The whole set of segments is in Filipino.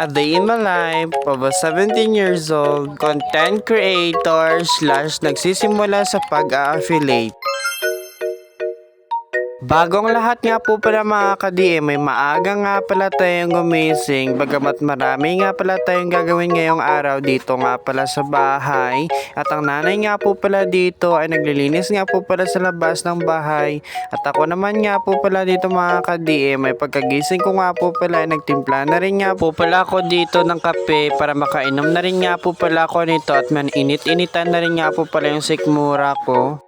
A day in my life of a 17 years old content creator slash nagsisimula sa pag-affiliate. Bagong lahat nga po pala mga ka-DM, may maaga nga pala tayong gumising. Bagamat marami nga pala tayong gagawin ngayong araw dito nga pala sa bahay. At ang nanay nga po pala dito ay naglilinis nga po pala sa labas ng bahay. At ako naman nga po pala dito mga ka-DM ay pagkagising ko nga po pala ay nagtimpla na rin nga po pala ako dito ng kape para makainom na rin nga po pala ako nito. At man init-initan na rin nga po pala yung sikmura ko.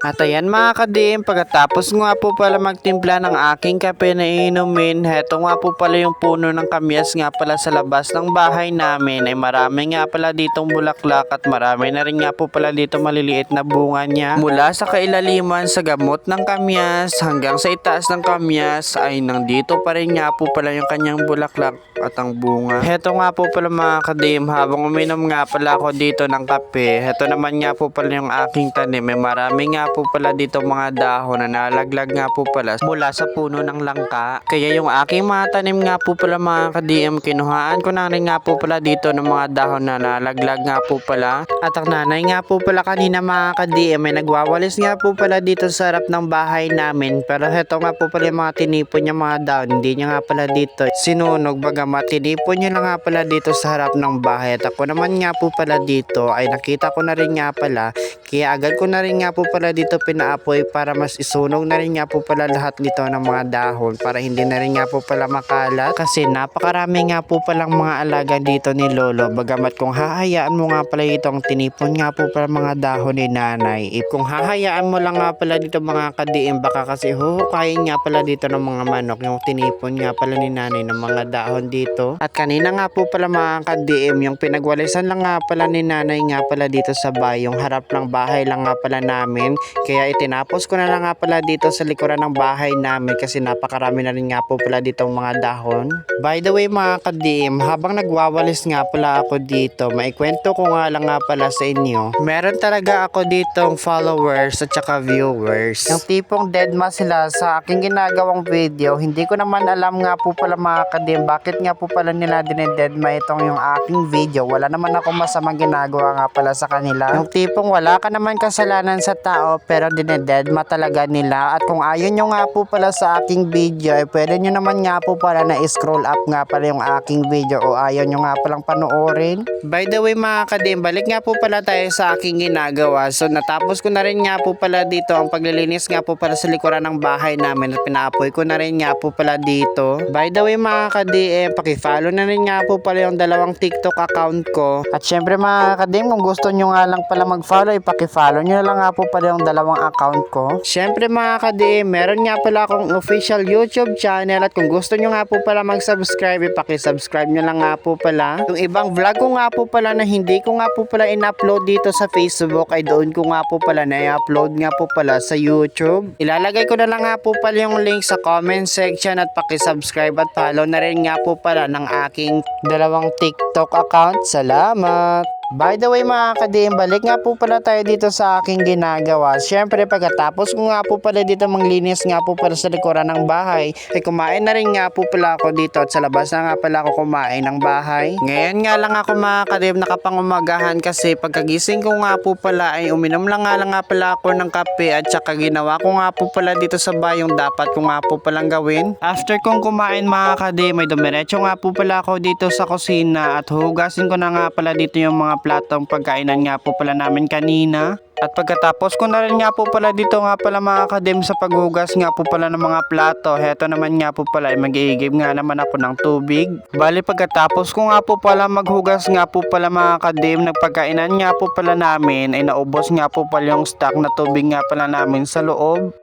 At ayan mga ka-DM, pagkatapos nga po pala magtimpla ng aking kape na inumin, heto nga po pala yung puno ng kamyas nga pala sa labas ng bahay namin ay marami nga pala ditong bulaklak at marami na rin nga po pala dito maliliit na bunga niya. Mula sa kailaliman sa gamot ng kamyas hanggang sa itaas ng kamyas ay nandito pa rin nga po pala yung kanyang bulaklak at ang bunga. Heto nga po pala mga ka-DM, habang uminom nga pala ako dito ng kape, heto naman nga po pala yung aking tanim, may marami nga po pala dito mga dahon na nalaglag nga po pala mula sa puno ng langka. Kaya yung aking mga tanim nga po pala mga ka-DM, kinuhaan ko na rin nga po pala dito ng mga dahon na nalaglag nga po pala. At ang nanay nga po pala kanina mga ka-DM ay nagwawalis nga po pala dito sa harap ng bahay namin. Pero heto nga po pala yung mga tinipon niya mga dahon, hindi niya nga pala dito sinunog bagamat tinipon niya lang nga pala dito sa harap ng bahay. At ako naman nga po pala dito ay nakita ko na rin nga pala kaya agad ko na rin nga po pala dito pinaapoy para mas isunog na rin nga po pala lahat nito ng mga dahon para hindi na rin nga po pala makalat kasi napakarami nga po palang mga alaga dito ni Lolo. Bagamat kung hahayaan mo nga pala itong tinipon nga po pala mga dahon ni nanay if kung hahayaan mo lang nga pala dito mga kadiim baka kasi huhukayin nga pala dito ng mga manok yung tinipon nga pala ni nanay ng mga dahon dito. At kanina nga po pala mga kadiim yung pinagwalisan lang nga pala ni nanay nga pala dito sa bahay yung harap ng bahay lang nga pala namin kaya itinapos ko na lang nga pala dito sa likuran ng bahay namin kasi napakarami na rin nga po pala dito mga dahon. By the way mga ka-DM, habang nagwawalis nga pala ako dito, maikwento ko nga lang nga pala sa inyo. Meron talaga ako ditong followers at saka viewers. Yung tipong deadma sila sa aking ginagawang video, hindi ko naman alam nga po pala mga ka-DM bakit nga po pala nila dinededma itong yung aking video. Wala naman ako masamang ginagawa nga pala sa kanila. Yung tipong wala ka naman kasalanan sa tao pero dinededma talaga nila. At kung ayaw nyo nga po pala sa aking video eh pwede nyo naman nga po pala na scroll up nga pala yung aking video o ayaw nyo nga palang panoorin. By the way mga kadim balik nga po pala tayo sa aking ginagawa. So natapos ko na rin nga po pala dito ang paglilinis nga po pala sa likuran ng bahay namin at pinaapoy ko na rin nga po pala dito. By the way mga kadim pakifollow na rin nga po pala yung dalawang tiktok account ko. At syempre mga kadim kung gusto nyo nga lang pala mag follow ipakifollow nyo na lang nga po pala yung dalawang account ko. Syempre mga ka-DM, meron nga pala akong official YouTube channel at kung gusto nyo nga po pala mag-subscribe, ipaki-subscribe nyo lang nga po pala. Yung ibang vlog ko nga po pala na hindi ko nga po pala in-upload dito sa Facebook ay doon ko nga po pala na i-upload nga po pala sa YouTube. Ilalagay ko na lang nga po pala yung link sa comment section at paki-subscribe at follow na rin nga po pala ng aking dalawang TikTok account. Salamat! By the way mga kadim, balik nga po pala tayo dito sa aking ginagawa. Siyempre pagkatapos ko nga po pala dito manglinis nga po pala sa likuran ng bahay, ay kumain na rin nga po pala ako dito at sa labas na nga pala ako kumain ng bahay. Ngayon nga lang ako mga kadim nakapangumagahan kasi pagkagising ko nga po pala ay uminom lang nga lang nga pala ako ng kape at saka ginawa ko nga po pala dito sa bahay yung dapat ko nga po palang gawin. After kong kumain mga kadim, ay dumiretso nga po pala ako dito sa kusina at hugasin ko na nga pala dito yung mga platong pagkainan nga po pala namin kanina. At pagkatapos ko na rin nga po pala dito nga pala mga kadim sa paghugas nga po pala ng mga plato. Heto naman nga po pala ay mag-iigib nga naman ako ng tubig. Bali pagkatapos ko nga po pala maghugas nga po pala mga kadim, nagpagkainan nga po pala namin ay naubos nga po pala yung stock na tubig nga pala namin sa loob.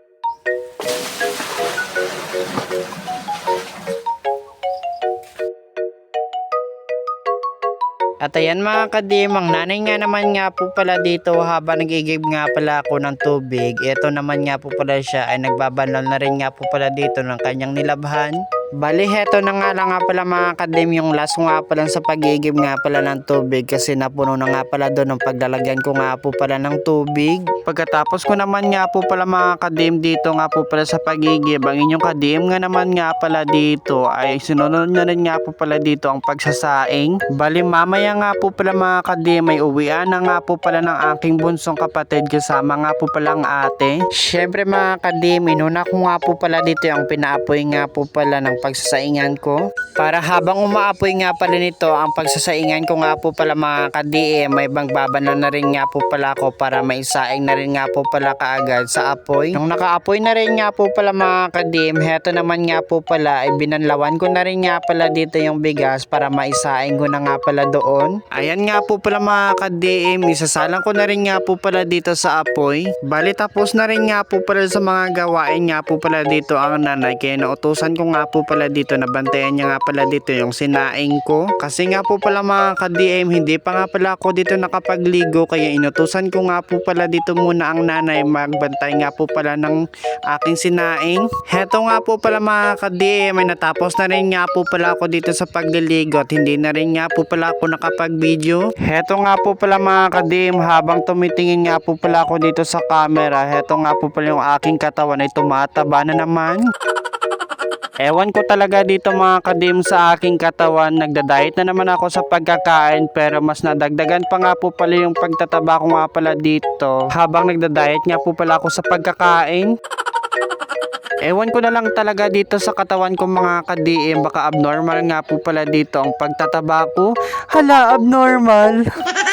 At ayan mga kadim, ang nanay nga naman nga po pala dito habang nagigib nga pala ako ng tubig. Ito naman nga po pala siya ay nagbabanal na rin nga po pala dito ng kanyang nilabhan. Bali, heto na nga lang nga pala mga kadim yung last nga pala sa pagigib nga pala ng tubig kasi napuno na nga pala doon ng paglalagyan ko nga po pala ng tubig. Pagkatapos ko naman nga po pala mga kadim dito nga po pala sa pagigib, ang inyong kadim nga naman nga pala dito ay sinunod na rin nga po pala dito ang pagsasaing. Bali, mamaya nga po pala mga kadim ay uwian na nga po pala ng aking bunsong kapatid kasama nga po pala ang ate. Syempre mga kadim, inuna ko nga po pala dito yung pinaapoy nga po pala ng pagsasaingan ko. Para habang umaapoy nga pala nito ang pagsasaingan ko nga po pala mga kadim, may bangbabana na rin nga po pala ako para maisaing na rin nga po pala kaagad sa apoy. Nung nakaapoy na rin nga po pala mga kadim, heto naman nga po pala ay binanlawan ko na rin nga pala dito yung bigas para maisaing ko na nga pala doon. Ayan nga po pala mga kadim, isasalang ko na rin nga po pala dito sa apoy. Bali tapos na rin nga po pala sa mga gawain nga po pala dito ang nanay kaya nautusan ko nga po pala dito na bantayan niya nga pala dito yung sinaing ko. Kasi nga po pala mga ka-DM, hindi pa nga pala ako dito nakapagligo kaya inutusan ko nga po pala dito muna ang nanay magbantay nga po pala ng aking sinaing. Heto nga po pala mga ka-DM, natapos na rin nga po pala ako dito sa pagliligo at hindi na rin nga po pala ako nakapag-video. Heto nga po pala mga ka-DM, habang tumitingin nga po pala ako dito sa camera, heto nga po pala yung aking katawan ay tumataba na naman. Ewan ko talaga dito mga kadim sa aking katawan. Nagda-diet na naman ako sa pagkakain pero mas nadagdagan pa nga po pala yung pagtataba ko nga pala dito. Habang nagda-diet nga po pala ako sa pagkakain. Ewan ko na lang talaga dito sa katawan ko mga ka-DM. Baka abnormal nga po pala dito ang pagtataba ko. Hala, abnormal.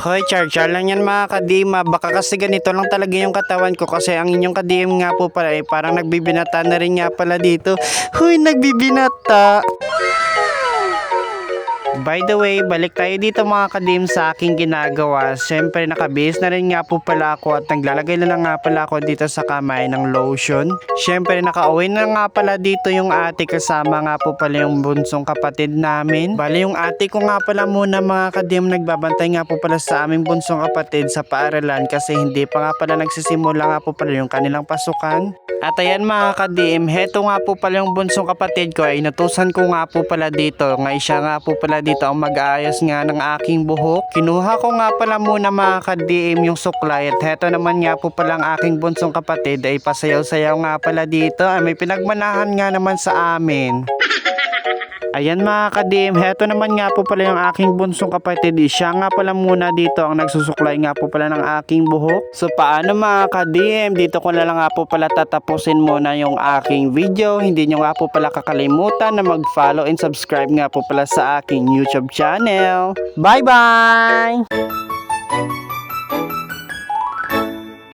Hoy, char, char lang yan mga kadima. Baka kasi ganito lang talaga yung katawan ko kasi ang inyong kadim nga po pala eh, parang nagbibinata na rin nga pala dito. Hoy, nagbibinata! By the way, balik tayo dito mga kadim sa aking ginagawa. Siyempre, nakabase na rin nga po pala ako at naglalagay na lang nga pala ako dito sa kamay ng lotion. Siyempre, nakauwi na nga pala dito yung ate kasama nga po pala yung bunsong kapatid namin. Bali, yung ate ko nga pala muna mga kadim nagbabantay nga po pala sa aming bunsong kapatid sa paaralan kasi hindi pa nga pala nagsisimula nga po pala yung kanilang pasukan. At ayan mga ka-DM, heto nga po pala yung bunsong kapatid ko ay inutusan ko nga po pala dito. Nga siya nga po pala dito ang mag-aayos nga ng aking buhok. Kinuha ko nga pala muna mga ka-DM yung suklay at heto naman nga po pala ang aking bunsong kapatid ay pasayaw-sayaw nga pala dito. Ay may pinagmanahan nga naman sa amin. Ayan mga ka-DM, heto naman nga po pala yung aking bunsong kapatid. Siya nga pala muna dito ang nagsusuklay nga po pala ng aking buhok. So paano mga ka-DM, dito ko na lang nga po pala tatapusin muna yung aking video. Hindi nyo nga po pala kakalimutan na mag-follow and subscribe nga po pala sa aking YouTube channel. Bye-bye!